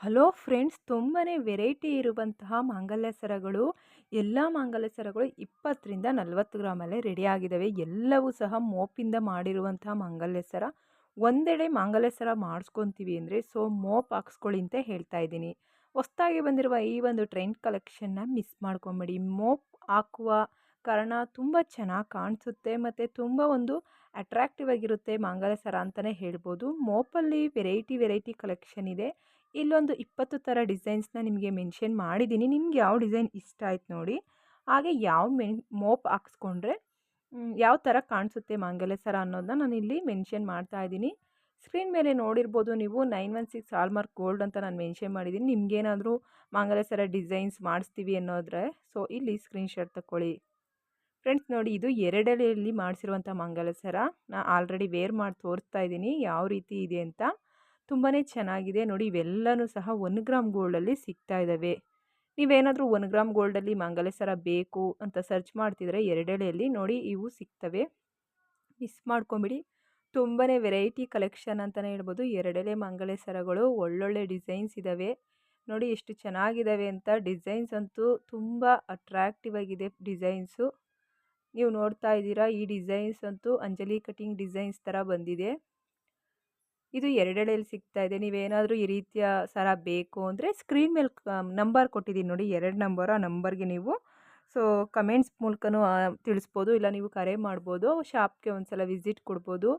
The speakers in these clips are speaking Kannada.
ಹಲೋ ಫ್ರೆಂಡ್ಸ್ ತುಂಬಾ ವೆರೈಟಿ ಇರುವಂತಹ ಮಾಂಗಲ್ಯ ಸರಗಳು. ಎಲ್ಲ ಮಾಂಗಲ್ಯ ಸರಗಳು ಇಪ್ಪತ್ತರಿಂದ ನಲವತ್ತು ಗ್ರಾಮಲ್ಲೇ ರೆಡಿ ಆಗಿದ್ದಾವೆ ಎಲ್ಲವೂ ಸಹ ಮೋಪಿಂದ ಮಾಡಿರುವಂತಹ ಮಾಂಗಲ್ಯ ಸರ. ಒಂದೆಡೆ ಮಾಂಗಲ್ಯ ಸರ ಮಾಡಿಸ್ಕೊತೀವಿ ಅಂದರೆ, ಸೊ ಮೋಪ್ ಹಾಕ್ಸ್ಕೊಳ್ಳಿ ಅಂತ ಹೇಳ್ತಾ ಇದ್ದೀನಿ. ಹೊಸ್ತಾಗಿ ಬಂದಿರುವ ಈ ಒಂದು ಟ್ರೆಂಡ್ ಕಲೆಕ್ಷನ್ನ ಮಿಸ್ ಮಾಡ್ಕೊಂಬೇಡಿ. ಮೋಪ್ ಹಾಕುವ ಕಾರಣ ತುಂಬ ಚೆನ್ನಾಗಿ ಕಾಣಿಸುತ್ತೆ ಮತ್ತು ತುಂಬ ಒಂದು ಅಟ್ರಾಕ್ಟಿವ್ ಆಗಿರುತ್ತೆ ಮಾಂಗಲ್ಯ ಸರ ಅಂತಲೇ ಹೇಳ್ಬೋದು. ಮೋಪಲ್ಲಿ ವೆರೈಟಿ ವೆರೈಟಿ ಕಲೆಕ್ಷನ್ ಇದೆ. ಇಲ್ಲೊಂದು ಇಪ್ಪತ್ತು ಥರ ಡಿಸೈನ್ಸ್ನ ನಿಮಗೆ ಮೆನ್ಷನ್ ಮಾಡಿದ್ದೀನಿ. ನಿಮ್ಗೆ ಯಾವ ಡಿಸೈನ್ ಇಷ್ಟ ಆಯ್ತು ನೋಡಿ. ಹಾಗೆ ಯಾವ ಮೆನ್, ಮೋಪ್ ಹಾಕ್ಸ್ಕೊಂಡ್ರೆ ಯಾವ ಥರ ಕಾಣಿಸುತ್ತೆ ಮಾಂಗಲ್ಯ ಸರ ಅನ್ನೋದನ್ನ ನಾನು ಇಲ್ಲಿ ಮೆನ್ಷನ್ ಮಾಡ್ತಾ ಇದ್ದೀನಿ. ಸ್ಕ್ರೀನ್ ಮೇಲೆ ನೋಡಿರ್ಬೋದು ನೀವು nine one six hallmark gold ಅಂತ ನಾನು ಮೆನ್ಷನ್ ಮಾಡಿದ್ದೀನಿ. ನಿಮಗೇನಾದರೂ ಮಾಂಗಲ್ಯ ಸರ ಡಿಸೈನ್ಸ್ ಮಾಡಿಸ್ತೀವಿ ಅನ್ನೋದ್ರೆ, ಸೊ, ಇಲ್ಲಿ ಸ್ಕ್ರೀನ್ಶಾಟ್ ತಗೊಳ್ಳಿ ಫ್ರೆಂಡ್ಸ್, ನೋಡಿ ಇದು ಎರಡೆಲೆಯಲ್ಲಿ ಮಾಡಿಸಿರುವಂಥ ಮಂಗಲ ಸರ. ನಾನು ಆಲ್ರೆಡಿ ವೇರ್ ಮಾಡಿ ತೋರಿಸ್ತಾ ಇದ್ದೀನಿ. ಯಾವ ರೀತಿ ಇದೆ ಅಂತ. ತುಂಬಾ ಚೆನ್ನಾಗಿದೆ. ನೋಡಿ ಇವೆಲ್ಲನೂ ಸಹ ಒನ್ ಗ್ರಾಮ್ ಗೋಲ್ಡಲ್ಲಿ ಸಿಗ್ತಾ ಇದ್ದಾವೆ ನೀವೇನಾದರೂ ಒನ್ ಗ್ರಾಮ್ ಗೋಲ್ಡಲ್ಲಿ ಮಂಗಲ ಸರ ಬೇಕು ಅಂತ ಸರ್ಚ್ ಮಾಡ್ತಿದ್ರೆ ಎರಡೆಳೆಯಲ್ಲಿ ನೋಡಿ ಇವು ಸಿಗ್ತವೆ. ಮಿಸ್ ಮಾಡ್ಕೊಂಬಿಡಿ. ತುಂಬಾ ವೆರೈಟಿ ಕಲೆಕ್ಷನ್ ಅಂತಲೇ ಹೇಳ್ಬೋದು. ಎರಡೆಳೆ ಮಂಗಲ ಒಳ್ಳೊಳ್ಳೆ ಡಿಸೈನ್ಸ್ ಇದ್ದಾವೆ ನೋಡಿ ಎಷ್ಟು ಚೆನ್ನಾಗಿದ್ದಾವೆ ಅಂತ ಡಿಸೈನ್ಸ್ ಅಂತೂ ತುಂಬ ಅಟ್ರಾಕ್ಟಿವ್ ಆಗಿದೆ ಡಿಸೈನ್ಸು. ನೀವು ನೋಡ್ತಾ ಇದ್ದೀರಾ ಈ ಡಿಸೈನ್ಸ್ ಅಂತೂ ಅಂಜಲಿ ಕಟಿಂಗ್ ಡಿಸೈನ್ಸ್ ಥರ ಬಂದಿದೆ. ಇದು ಎರಡೆಳೆಯಲ್ಲಿ ಸಿಗ್ತಾ ಇದೆ. ನೀವೇನಾದರೂ ಈ ರೀತಿಯ ಸರ ಬೇಕು ಅಂದರೆ ಸ್ಕ್ರೀನ್ ಮೇಲೆ ನಂಬರ್ ಕೊಟ್ಟಿದ್ದೀನಿ ನೋಡಿ, ಎರಡು ನಂಬರು ಆ ನಂಬರ್ಗೆ ನೀವು. ಸೊ, ಕಮೆಂಟ್ಸ್ ಮೂಲಕನೂ ತಿಳಿಸ್ಬೋದು. ಇಲ್ಲ ನೀವು ಕರೆ ಮಾಡ್ಬೋದು, ಶಾಪ್ಗೆ ಒಂದು ಸಲ ವಿಸಿಟ್ ಕೊಡ್ಬೋದು.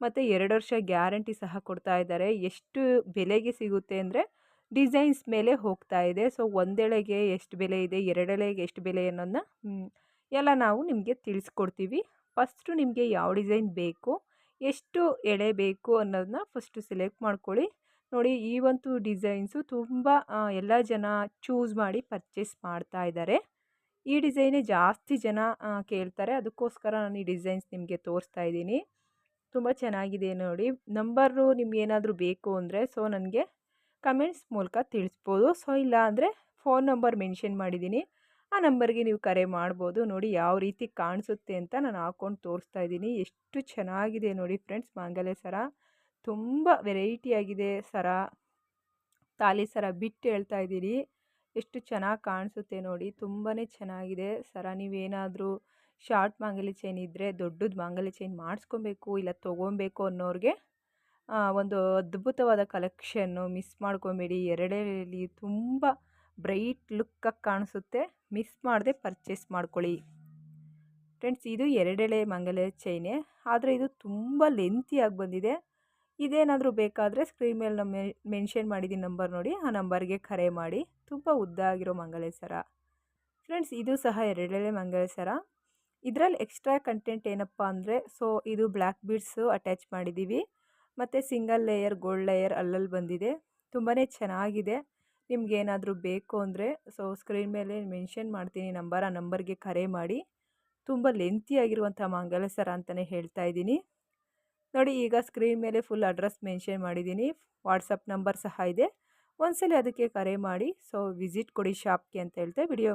ಮತ್ತು ಎರಡು ವರ್ಷ ಗ್ಯಾರಂಟಿ ಸಹ ಕೊಡ್ತಾ ಇದ್ದಾರೆ. ಎಷ್ಟು ಬೆಲೆಗೆ ಸಿಗುತ್ತೆ ಅಂದರೆ ಡಿಸೈನ್ಸ್ ಮೇಲೆ ಹೋಗ್ತಾ ಇದೆ. ಸೊ, ಒಂದೆಳೆಗೆ ಎಷ್ಟು ಬೆಲೆ ಇದೆ, ಎರಡೆಳೆಗೆ ಎಷ್ಟು ಬೆಲೆ ಅನ್ನೋದನ್ನ ಎಲ್ಲ ನಾವು ನಿಮಗೆ ತಿಳಿಸ್ಕೊಡ್ತೀವಿ. ಫಸ್ಟು ನಿಮಗೆ ಯಾವ ಡಿಸೈನ್ ಬೇಕು ಎಷ್ಟು ಎಳೆ ಬೇಕು ಅನ್ನೋದನ್ನ ಫಸ್ಟು ಸೆಲೆಕ್ಟ್ ಮಾಡ್ಕೊಳ್ಳಿ. ನೋಡಿ ಈ ಒಂದು ಡಿಸೈನ್ಸು ತುಂಬ ಎಲ್ಲ ಜನ ಚೂಸ್ ಮಾಡಿ ಪರ್ಚೇಸ್ ಮಾಡ್ತಾ ಇದ್ದಾರೆ ಈ ಡಿಸೈನೇ ಜಾಸ್ತಿ ಜನ ಕೇಳ್ತಾರೆ. ಅದಕ್ಕೋಸ್ಕರ ನಾನು ಈ ಡಿಸೈನ್ಸ್ ನಿಮಗೆ ತೋರಿಸ್ತಾ ಇದ್ದೀನಿ. ತುಂಬ ಚೆನ್ನಾಗಿದೆ ನೋಡಿ. ನಂಬರು ನಿಮ್ಗೇನಾದರೂ ಬೇಕು ಅಂದರೆ ಸೊ ನನಗೆ ಕಮೆಂಟ್ಸ್ ಮೂಲಕ ತಿಳಿಸ್ಬೋದು. ಸೊ ಇಲ್ಲ ಅಂದರೆ ಫೋನ್ ನಂಬರ್ ಮೆನ್ಷನ್ ಮಾಡಿದ್ದೀನಿ. ಆ ನಂಬರ್ಗೆ ನೀವು ಕರೆ ಮಾಡ್ಬೋದು. ನೋಡಿ ಯಾವ ರೀತಿ ಕಾಣಿಸುತ್ತೆ ಅಂತ ನಾನು ಹಾಕ್ಕೊಂಡು ತೋರಿಸ್ತಾ ಇದ್ದೀನಿ. ಎಷ್ಟು ಚೆನ್ನಾಗಿದೆ ನೋಡಿ ಫ್ರೆಂಡ್ಸ್ ಮಾಂಗಲ್ಯ ಸರ. ತುಂಬ ವೆರೈಟಿಯಾಗಿದೆ ಸರ. ತಾಲಿ ಸರ ಬಿಟ್ಟು ಹೇಳ್ತಾ ಇದ್ದೀರಿ ಎಷ್ಟು ಚೆನ್ನಾಗಿ ಕಾಣಿಸುತ್ತೆ ನೋಡಿ. ತುಂಬಾ ಚೆನ್ನಾಗಿದೆ ಸರ. ನೀವೇನಾದರೂ ಶಾರ್ಟ್ ಮಾಂಗಲ್ಯ ಚೈನ್ ಇದ್ದರೆ ದೊಡ್ಡದು ಮಾಂಗಲ್ಯ ಚೈನ್ ಮಾಡಿಸ್ಕೊಬೇಕು ಇಲ್ಲ ತೊಗೊಬೇಕು ಅನ್ನೋರಿಗೆ ಒಂದು ಅದ್ಭುತವಾದ ಕಲೆಕ್ಷನ್ನು ಮಿಸ್ ಮಾಡ್ಕೊಬೇಡಿ. ಎರಡೇ ತುಂಬ ಬ್ರೈಟ್ ಲುಕ್ಕಾಗಿ ಕಾಣಿಸುತ್ತೆ. ಮಿಸ್ ಮಾಡದೆ ಪರ್ಚೇಸ್ ಮಾಡ್ಕೊಳ್ಳಿ. ಫ್ರೆಂಡ್ಸ್, ಇದು ಎರಡೆಳೆ ಮಂಗಲ ಚೈನೆ. ಆದರೆ ಇದು ತುಂಬ ಲೆಂತಿಯಾಗಿ ಬಂದಿದೆ. ಇದೇನಾದರೂ ಬೇಕಾದರೆ ಸ್ಕ್ರೀನ್ ಮೇಲೆ ನಮ್ಮ ಮೆನ್ಷನ್ ಮಾಡಿದ್ದೀನಿ ನಂಬರ್ ನೋಡಿ, ಆ ನಂಬರ್ಗೆ ಕರೆ ಮಾಡಿ. ತುಂಬ ಉದ್ದ ಆಗಿರೋ ಮಂಗಲ ಸರ. ಫ್ರೆಂಡ್ಸ್, ಇದು ಸಹ ಎರಡೆಳೆ ಮಂಗಲ ಸರ. ಇದರಲ್ಲಿ ಎಕ್ಸ್ಟ್ರಾ ಕಂಟೆಂಟ್ ಏನಪ್ಪ ಅಂದರೆ ಸೊ ಇದು ಬ್ಲ್ಯಾಕ್ ಬೀಡ್ಸು ಅಟ್ಯಾಚ್ ಮಾಡಿದ್ದೀವಿ ಮತ್ತು ಸಿಂಗಲ್ ಲೇಯರ್ ಗೋಲ್ಡ್ ಲೇಯರ್ ಅಲ್ಲಲ್ಲಿ ಬಂದಿದೆ. ತುಂಬಾ ಚೆನ್ನಾಗಿದೆ. ನಿಮ್ಗೇನಾದರೂ ಬೇಕು ಅಂದರೆ ಸೊ ಸ್ಕ್ರೀನ್ ಮೇಲೆ ಮೆನ್ಷನ್ ಮಾಡ್ತೀನಿ ನಂಬರ್, ಆ ನಂಬರ್ಗೆ ಕರೆ ಮಾಡಿ. ತುಂಬ ಲೆಂತಿಯಾಗಿರುವಂಥ ಮಂಗಲ ಸರ ಅಂತಲೇ ಹೇಳ್ತಾ ಇದ್ದೀನಿ. ನೋಡಿ, ಈಗ ಸ್ಕ್ರೀನ್ ಮೇಲೆ ಫುಲ್ ಅಡ್ರೆಸ್ ಮೆನ್ಷನ್ ಮಾಡಿದ್ದೀನಿ. ವಾಟ್ಸಪ್ ನಂಬರ್ ಸಹ ಇದೆ. ಒಂದ್ಸಲಿ ಅದಕ್ಕೆ ಕರೆ ಮಾಡಿ. ಸೊ ವಿಸಿಟ್ ಕೊಡಿ ಶಾಪ್ಗೆ ಅಂತ ಹೇಳ್ತಾ ವಿಡಿಯೋ